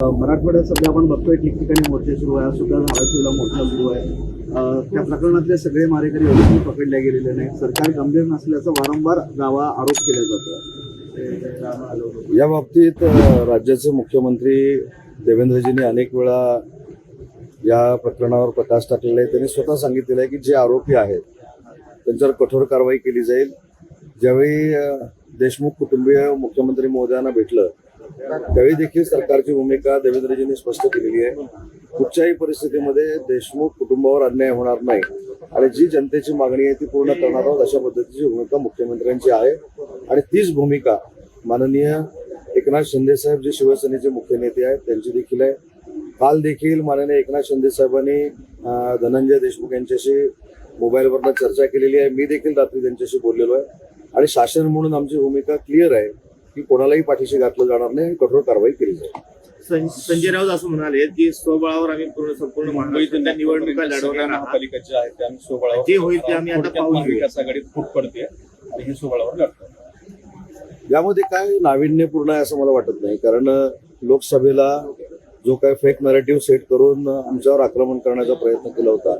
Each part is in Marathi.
मराठवाड्यात सध्या आपण बघतोय ठिकठिकाणी मोर्चे सुरू आहे. आज सुद्धा धाराशिवला मोर्चा सुरू आहे. त्या प्रकरणातले सगळे मारेकरी अजूनही पकडले गेलेले नाही सरकार गंभीर नसल्याचा वारंवार दावा आरोप केला जातो या बाबतीत राज्याचे मुख्यमंत्री देवेंद्रजींनी अनेक वेळा या प्रकरणावर प्रकाश टाकलेला आहे. त्यांनी स्वतः सांगितलेलं आहे की जे आरोपी आहेत त्यांच्यावर कठोर कारवाई केली जाईल. ज्यावेळी देशमुख कुटुंबीय मुख्यमंत्री महोदयांना भेटलं त्यावेळी देखील सरकारची भूमिका देवेंद्रजींनी स्पष्ट केलेली आहे. कुठच्याही परिस्थितीमध्ये देशमुख कुटुंबावर अन्याय होणार नाही. आणि जी जनतेची मागणी आहे ती पूर्ण करणार आहोत अशा पद्धतीची भूमिका मुख्यमंत्र्यांची आहे. आणि तीच भूमिका माननीय एकनाथ शिंदे साहेब जे शिवसेनेचे मुख्य नेते आहेत त्यांची देखील आहे. काल देखील माननीय एकनाथ शिंदे साहेबांनी धनंजय देशमुख यांच्याशी मोबाईलवरनं चर्चा केलेली आहे. मी देखील रात्री त्यांच्याशी बोललेलो आहे. आणि शासन म्हणून आमची भूमिका क्लिअर आहे. की कोणालाही पाठीशी घातलं जाणार नाही आणि कठोर कारवाई केली जाईल. संजय राऊत असं म्हणाले की स्वबळावर आम्ही पूर्ण संपूर्ण महाराष्ट्रातल्या निवडणुका लढवणार महापालिकेच्या आहेत. त्या आम्ही सोबळावर जे होईल ते आम्ही आता घेऊया. महाविकास आघाडीत फूट पडते आणि हे सोबळावर लढतो यामध्ये काय नाविन्यपूर्ण आहे असं मला वाटत नाही. कारण लोकसभेला जो काय फेक नरेटिव्ह सेट करून आमच्यावर आक्रमण करण्याचा प्रयत्न केला होता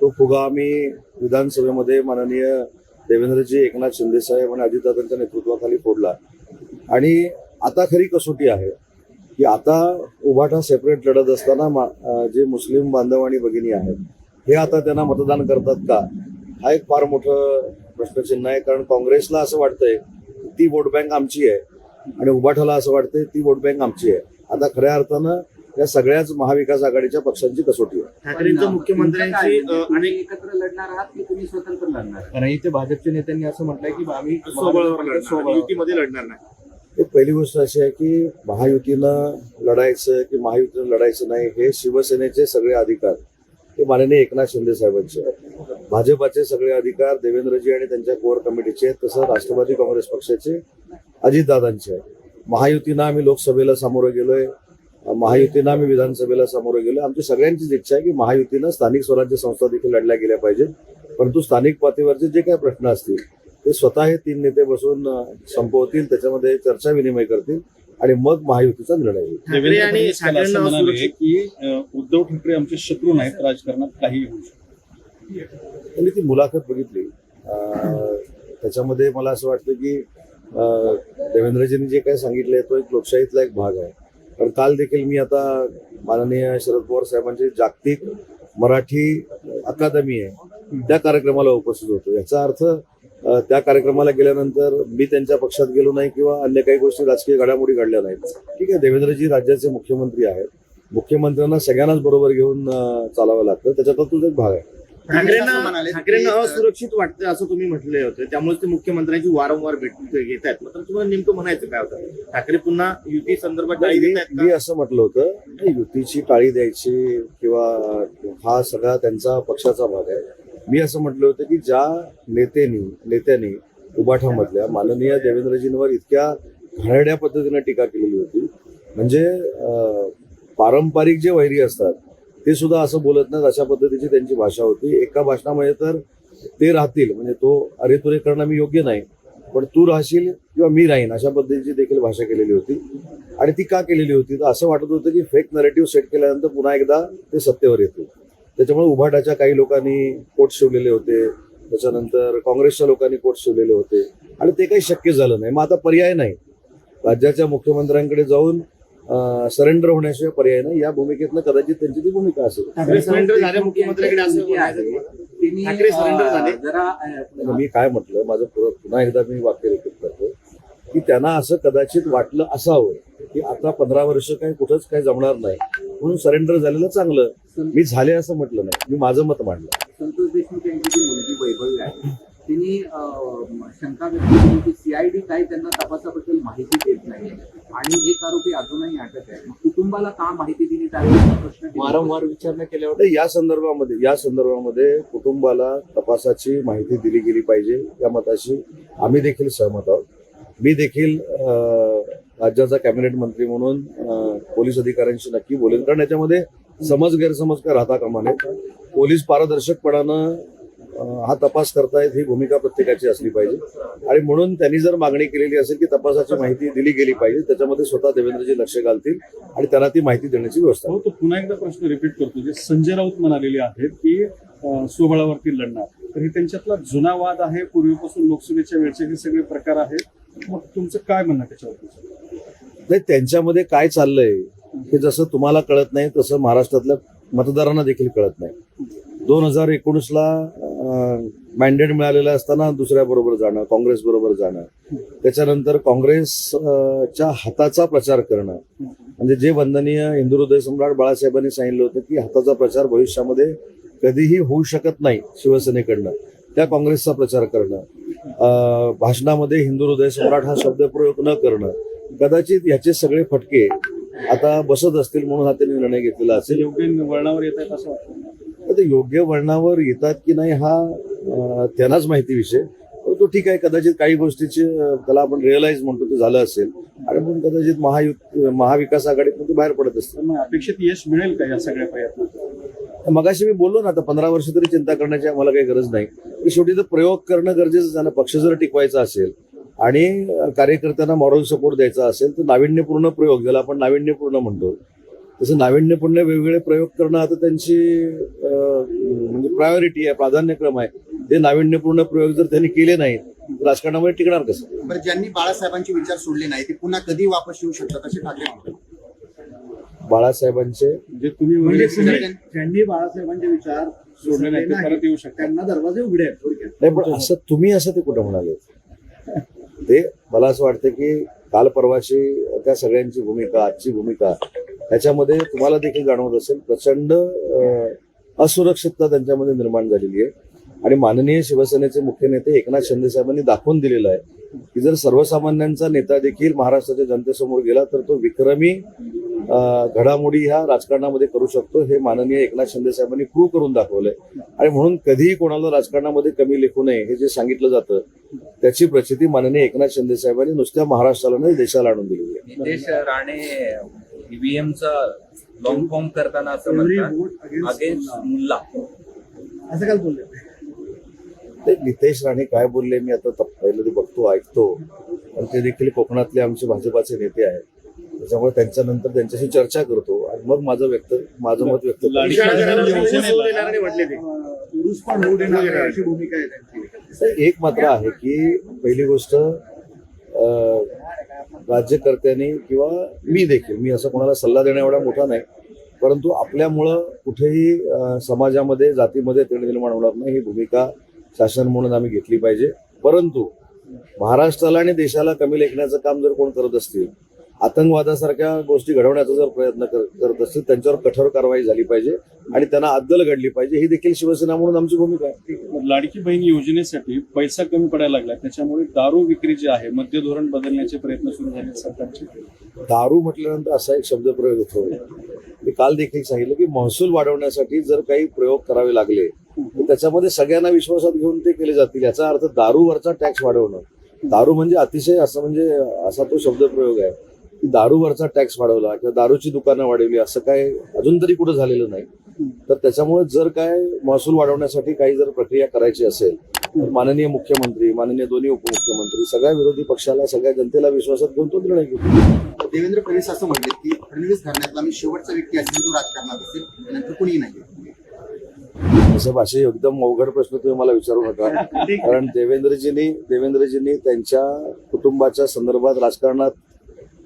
तो फुगा आम्ही विधानसभेमध्ये माननीय देवेंद्रजी एकनाथ शिंदे साहेब आणि अजितदादांच्या नेतृत्वाखाली फोडला. आणि आता खरी कसोटी आहे की आता उभाटा सेपरेट लढत असताना जे मुस्लिम बांधव आणि भगिनी आहेत हे आता त्यांना मतदान करतात का? हा एक फार मोठं प्रश्नचिन्ह आहे कारण काँग्रेसला असं वाटतंय की ती वोट बँक आमची आहे आणि उभाठाला असं वाटतंय ती वोट बँक आमची आहे. आता खऱ्या अर्थानं या सगळ्याच महाविकास आघाडीच्या पक्षांची कसोटी आहे. ठाकरेंचं मुख्यमंत्र्यांची अनेक एकत्र लढणार आहात की तुम्ही स्वतंत्र लढणार कारण इथे भाजपच्या नेत्यांनी असं म्हटलंय की आम्ही स्वबळावर लढणार. स्वबळावर. युतीमध्ये लढणार नाही. पहिली गोष्ट अशी आहे की महायुतीनं लढायचं की महायुतीनं लढायचं नाही हे शिवसेनेचे सगळे अधिकार हे माननीय एकनाथ शिंदे साहेबांचे आहेत. भाजपाचे सगळे अधिकार देवेंद्रजी आणि त्यांच्या कोर कमिटीचे आहेत तसं राष्ट्रवादी काँग्रेस पक्षाचे अजितदादांचे आहेत. महायुतीनं आम्ही लोकसभेला सामोरं गेलोय महायुतीनं आम्ही विधानसभेला सामोरं गेलो आमची सगळ्यांचीच इच्छा आहे की महायुतीनं स्थानिक स्वराज्य संस्था देखील लढल्या गेल्या पाहिजेत परंतु स्थानिक पातळीवरचे जे काही प्रश्न असतील ते स्वतः हे तीन नेते बसून संपवतील त्याच्यामध्ये चर्चा विनिमय करतील आणि मग महायुतीचा निर्णय होईल. की उद्धव ठाकरे आमचे शत्रू नाहीत राजकारणात काही होऊ शकतं त्यांनी ती मुलाखत बघितली. अं, त्याच्यामध्ये मला असं वाटतं की देवेंद्रजींनी जे काय सांगितलंय तो एक लोकशाहीतला एक भाग आहे. कारण काल देखील मी आता माननीय शरद पवार साहेबांची जागतिक मराठी अकादमी आहे त्या कार्यक्रमाला उपस्थित होतो. याचा अर्थ त्या कार्यक्रमाला गेल्यानंतर मी त्यांच्या पक्षात गेलो नाही किंवा अन्य काही गोष्टी राजकीय घडामोडी घडल्या नाहीत. ठीक आहे देवेंद्रजी राज्याचे मुख्यमंत्री आहेत. मुख्यमंत्र्यांना सगळ्यांनाच बरोबर घेऊन चालावं लागतं. त्याच्यात तोच एक भाग आहे. ठाकरेंना ठाकरेंना असुरक्षित वाटतं असं तुम्ही म्हटले होते. त्यामुळे ते मुख्यमंत्र्यांची वारंवार भेट घेत आहेत. मात्र तुम्हाला नेमकं म्हणायचं काय होतं? ठाकरे पुन्हा युती संदर्भात मी? असं म्हटलं होतं की युतीची टाळी द्यायची किंवा हा सगळा त्यांचा पक्षाचा भाग आहे. मी असं म्हटलं होतं की ज्या नेत्यांनी नेत्यांनी उबाठामधल्या माननीय देवेंद्रजींवर इतक्या घाणेरड्या पद्धतीने टीका केलेली होती. म्हणजे पारंपरिक जे वैरी असतात ते सुद्धा असं बोलत नाहीत अशा पद्धतीची त्यांची भाषा होती. एका भाषणामध्ये तर ते राहतील म्हणजे तो अरे तुरे करणं मी योग्य नाही पण तू राहशील किंवा मी राहीन अशा पद्धतीची देखील भाषा केलेली होती. आणि ती का केलेली होती? तर असं वाटत होतं की फेक नरेटिव्ह सेट केल्यानंतर पुन्हा एकदा ते सत्तेवर येतील. त्याच्यामुळे उभाटाच्या काही लोकांनी कोट शिवलेले होते. त्याच्यानंतर काँग्रेसच्या लोकांनी कोट शिवलेले होते. आणि ते काही शक्य झालं नाही. मग आता पर्याय नाही. राज्याच्या मुख्यमंत्र्यांकडे जाऊन सरेंडर होण्याशिवाय पर्याय नाही. या भूमिकेतनं कदाचित त्यांची ती भूमिका असेल. मी काय म्हटलं माझं पुन्हा एकदा मी वाक्य रिपीट करतो की त्यांना असं कदाचित वाटलं असावं की आता पंधरा वर्ष काही कुठंच काही जमणार नाही. म्हणून सरेंडर झालेलं चांगलं. मी झाले असं म्हटलं नाही. मी माझं मत मांडलं. संतोष देशमुख यांची जी मुलगी वैभवी आहे तिने शंका व्यक्त केली की सीआयडी काही त्यांना तपासाबद्दल माहिती देत नाही. आणि एक आरोपी अजूनही अटक आहे. मग कुटुंबाला का माहिती दिली त्यावेळी प्रश्न. वारंवार विचारणा केल्यावर या संदर्भामध्ये या संदर्भामध्ये कुटुंबाला तपासाची माहिती दिली गेली पाहिजे. या मताशी आम्ही देखील सहमत आहोत. मी देखील अं, राज्याचा कॅबिनेट मंत्री म्हणून पोलीस अधिकाऱ्यांशी नक्की बोलेन. कारण याच्यामध्ये समज गैरसमज काय राहता कामा नये पोलीस पारदर्शकपणानं हा तपास करतायत ही भूमिका प्रत्येकाची असली पाहिजे. आणि म्हणून त्यांनी जर मागणी केलेली असेल की तपासाची माहिती दिली गेली पाहिजे त्याच्यामध्ये स्वतः देवेंद्रजी लक्ष घालतील आणि त्यांना ती माहिती देण्याची व्यवस्था हो तो पुन्हा एकदा प्रश्न रिपीट करतो. जे संजय राऊत म्हणालेले आहेत की अं, स्वबळावरती लढणार. तर हे त्यांच्यातला जुना वाद आहे. पूर्वीपासून लोकसभेच्या वेळचे हे सगळे प्रकार आहेत. मग तुमचं काय म्हणणं त्याच्यावर नाही त्यांच्यामध्ये काय चाललंय हे जसं तुम्हाला कळत नाही तसं महाराष्ट्रातल्या मतदारांना देखील कळत नाही. दोन हजार एकोणीसला मॅन्डेट मिळालेलं असताना दुसऱ्या बरोबर जाणं काँग्रेस बरोबर जाणं. त्याच्यानंतर काँग्रेसच्या हाताचा प्रचार करणं. म्हणजे जे वंदनीय हिंदू हृदय सम्राट बाळासाहेबांनी सांगितलं होतं की हाताचा प्रचार भविष्यामध्ये कधीही होऊ शकत नाही शिवसेनेकडनं. त्या काँग्रेसचा प्रचार करणं भाषणामध्ये हिंदू हृदय सम्राट हा शब्दप्रयोग न करणं कदाचित याचे सगळे फटके आता बसत असतील म्हणून हा त्यांनी निर्णय घेतलेला असेल. योग्य वळणावर येत आहेत असं वाटतं. ते योग्य वळणावर येतात की नाही हा त्यांनाच माहिती विषय. तो ठीक आहे कदाचित काही गोष्टीचे त्याला आपण रिअलाइज म्हणतो ते झालं असेल. आणि पण कदाचित महायुत महाविकास आघाडीतून ते बाहेर पडत असतील. अपेक्षित यश मिळेल का या सगळ्या प्रयत्नात मगाशी मी बोललो ना आता पंधरा वर्ष तरी चिंता करण्याची आम्हाला काही गरज नाही. शेवटी तर प्रयोग करणं गरजेचं झालं पक्ष जर टिकवायचा असेल आणि कार्यकर्त्यांना मॉरल सपोर्ट द्यायचा असेल तर नाविन्यपूर्ण प्रयोग ज्याला आपण नाविन्यपूर्ण म्हणतो. तसं नाविन्यपूर्ण वेगवेगळे प्रयोग करणं आता त्यांची म्हणजे प्रायोरिटी आहे प्राधान्यक्रम आहे. ते नाविन्यपूर्ण प्रयोग जर त्यांनी केले नाहीत राजकारणामध्ये टिकणार कसं? बरं ज्यांनी बाळासाहेबांचे विचार सोडले नाही ते पुन्हा कधी वापस येऊ शकतात असे ठाकरे बाळासाहेबांचे. जे तुम्ही म्हणजे म्हणजे तुम्ही- ज्यांनी बाळासाहेबांचे विचार सोडले नाही ते परत येऊ शकतात. त्यांना दरवाजे उघडे आहेत थोडक्यात. नाही पण असं तुम्ही असं ते कुठं म्हणाले? ते मला असं वाटतं की काल परवाची त्या सगळ्यांची भूमिका आजची भूमिका त्याच्यामध्ये तुम्हाला देखील जाणवत असेल प्रचंड असुरक्षितता त्यांच्यामध्ये निर्माण झालेली आहे. आणि माननीय शिवसेनेचे मुख्य नेते एकनाथ शिंदे साहेबांनी दाखवून दिलेलं आहे की जर सर्वसामान्यांचा नेता देखील महाराष्ट्राच्या जनतेसमोर गेला तर तो विक्रमी घडामोडी ह्या राजकारणामध्ये करू शकतो हे माननीय एकनाथ शिंदे साहेबांनी प्रूव्ह करून दाखवलंय. आणि म्हणून कधीही कोणाला राजकारणामध्ये कमी लेखू नये हे जे सांगितलं जातं त्याची प्रचिती माननीय एकनाथ शिंदे साहेबांनी नुसत्या महाराष्ट्राला नाही देशाला आणून दिलेली आहे. नितेश राणे ईव्हीएमचा लॉंग फॉर्म करताना असं म्हणतात अगेन्स्ट. मुल्ला. असं काय बोलले? ते नितेश राणे काय बोलले मी आता तप- पहिलं ते बघतो ऐकतो. पण ते देखील कोकणातले आमचे भाजपाचे नेते आहेत. त्याच्यामुळे त्यांच्यानंतर त्यांच्याशी चर्चा करतो आणि मग माझं व्यक्त माझं मत व्यक्त एक मात्र आहे की पहिली गोष्ट राज्यकर्त्यांनी किंवा मी देखील मी असं कोणाला सल्ला देण्या एवढा मोठा नाही परंतु आपल्यामुळं कुठेही समाजामध्ये जातीमध्ये तेढ निर्माण होणार नाही ही भूमिका शासन म्हणून आम्ही घेतली पाहिजे. परंतु महाराष्ट्राला आणि देशाला कमी लेखण्याचं काम जर कोण करत असतील आतंकवादासारख्या गोष्टी घडवण्याचा जर प्रयत्न कर- करत असतील त्यांच्यावर कठोर कारवाई झाली पाहिजे आणि त्यांना अद्दल घडली पाहिजे ही देखील शिवसेना म्हणून आमची भूमिका आहे. लाडकी बहीण योजनेसाठी पैसा कमी पडायला लागला. त्याच्यामुळे दारू विक्री जी आहे मध्य धोरण बदलण्याचे प्रयत्न सुरू झाले सरकारचे. दारू म्हटल्यानंतर असा एक शब्दप्रयोग होतो. मी काल देखील सांगितलं की महसूल वाढवण्यासाठी जर काही प्रयोग करावे लागले त्याच्यामध्ये सगळ्यांना विश्वासात घेऊन ते केले जातील. याचा अर्थ दारूवरचा टॅक्स वाढवणं. दारू म्हणजे अतिशय असं म्हणजे असा तो शब्दप्रयोग आहे. की दारूवरचा टॅक्स वाढवला किंवा दारूची दुकानं वाढवली असं काय अजून तरी कुठं झालेलं नाही. तर त्याच्यामुळे जर काय महसूल वाढवण्यासाठी काही जर प्रक्रिया करायची असेल तर माननीय मुख्यमंत्री माननीय दोन्ही उपमुख्यमंत्री सगळ्या विरोधी पक्षाला सगळ्या जनतेला विश्वासात घेऊन तो निर्णय घेतो देवेंद्र फडणवीस असं म्हणले की फडणवीस घराण्यातला मी शेवटचा व्यक्ती असेल तो राजकारणात असेल त्यानंतर कुणीही नाही असं भाषे एकदम अवघड प्रश्न तुम्ही मला विचारू नका. कारण देवेंद्रजींनी देवेंद्रजींनी त्यांच्या कुटुंबाच्या संदर्भात राजकारणात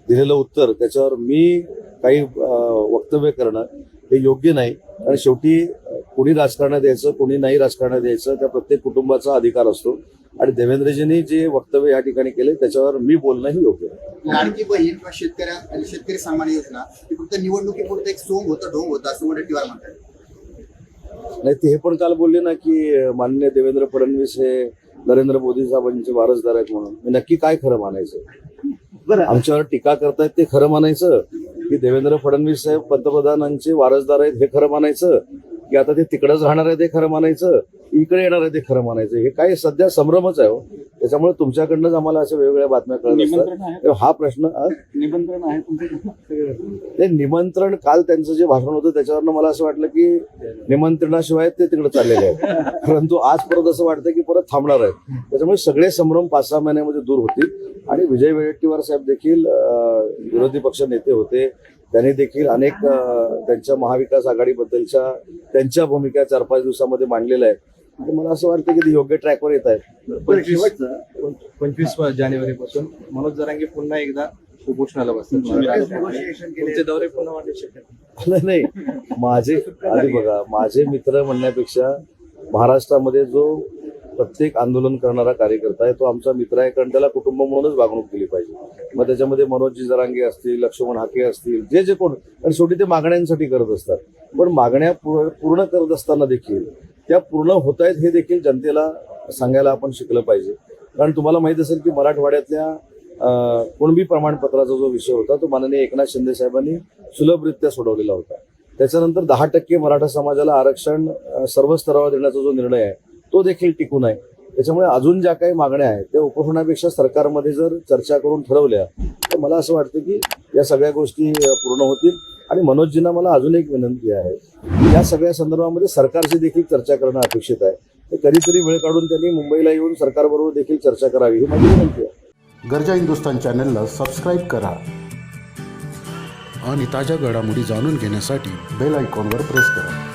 दिलेलं उत्तर त्याच्यावर मी काही वक्तव्य करणं हे योग्य नाही. कारण शेवटी कुणी कोणी राजकारणात द्यायचं कोणी नाही राजकारणात द्यायचं त्या प्रत्येक कुटुंबाचा अधिकार असतो. आणि देवेंद्रजींनी जे वक्तव्य या ठिकाणी केले त्याच्यावर मी बोलणं ही योग्य लाडकी बहीण किंवा शेतकऱ्या शेतकरी सन्मान योजना ही फक्त निवडणुकीपुरतं एक सोंग होतं ढोंग होतं असं वडेट्टीवार म्हणतात. नाही ते हे पण काल बोलले ना की अं, माननीय देवेंद्र फडणवीस हे नरेंद्र मोदी साहेबांचे वारसदार आहेत म्हणून. मी नक्की काय खरं मानायचं? बरं. आमच्यावर टीका करतायत ते खरं मानायचं? की देवेंद्र फडणवीस साहेब पंतप्रधानांचे वारसदार आहेत हे खरं मानायचं? की आता ते तिकडंच राहणार आहे ते खरं मानायचं? इकडे येणार आहे ते खरं मानायचं? हे काय सध्या संभ्रमच आहे हो. त्याच्यामुळे तुमच्याकडनंच आम्हाला अशा वेगवेगळ्या बातम्या कळत असतात. हा प्रश्न निमंत्रण आहे निमंत्रण काल त्यांचं जे भाषण होतं त्याच्यावरनं मला असं वाटलं की निमंत्रणाशिवाय ते तिकडे चाललेले आहेत. परंतु आज परत असं वाटतं की परत थांबणार आहेत. त्याच्यामुळे सगळे संभ्रम पाच सहा महिन्यामध्ये दूर होतील. आणि विजय वडेट्टीवार साहेब देखील विरोधी पक्ष नेते होते. त्यांनी देखील अनेक त्यांच्या महाविकास आघाडीबद्दलच्या त्यांच्या भूमिका चार पाच दिवसामध्ये मांडलेल्या आहेत. आणि मला असं वाटतं की ते योग्य ट्रॅकवर येत आहेत. पंचवीस जानेवारी पासून मनोज जरांगे पुन्हा एकदा उपोषणाला बसतात. केले. दौरे पुन्हा वाढण्याची शक्यता नाही नाही. माझे आधी बघा माझे मित्र म्हणण्यापेक्षा महाराष्ट्रामध्ये जो प्रत्येक आंदोलन करणारा कार्यकर्ता आहे तो आमचा मित्र आहे कारण त्याला कुटुंब म्हणूनच वागणूक दिली पाहिजे. मग त्याच्यामध्ये मनोजी जरांगे असतील लक्ष्मण हाके असतील जे जे कोण आणि शेवटी ते मागण्यांसाठी करत असतात. पण मागण्या पूर्ण करत असताना देखील त्या पूर्ण होत आहेत हे देखील जनतेला सांगायला आपण शिकलं पाहिजे. कारण तुम्हाला माहीत असेल की मराठवाड्यातल्या कुणबी प्रमाणपत्राचा जो विषय होता तो माननीय एकनाथ शिंदे साहेबांनी सुलभरित्या सोडवलेला होता. त्याच्यानंतर दहा टक्के मराठा समाजाला आरक्षण सर्व स्तरावर देण्याचा जो निर्णय आहे तो देखील टिकून आहे. त्याच्यामुळे अजून ज्या काही मागण्या आहेत त्या उपोषणापेक्षा सरकारमध्ये जर चर्चा करून ठरवल्या तर मला असं वाटतं की या सगळ्या गोष्टी पूर्ण होतील. आणि मनोजजींना मला अजून एक विनंती आहे. या सगळ्या संदर्भामध्ये सरकारशी देखील चर्चा करणं अपेक्षित आहे. ते कधीतरी वेळ काढून त्यांनी मुंबईला येऊन सरकारबरोबर देखील चर्चा करावी ही माझी विनंती आहे. गरजा हिंदुस्तान चॅनलला सबस्क्राईब करा आणि ताज्या घडामोडी जाणून घेण्यासाठी बेल आयकॉनवर प्रेस करा.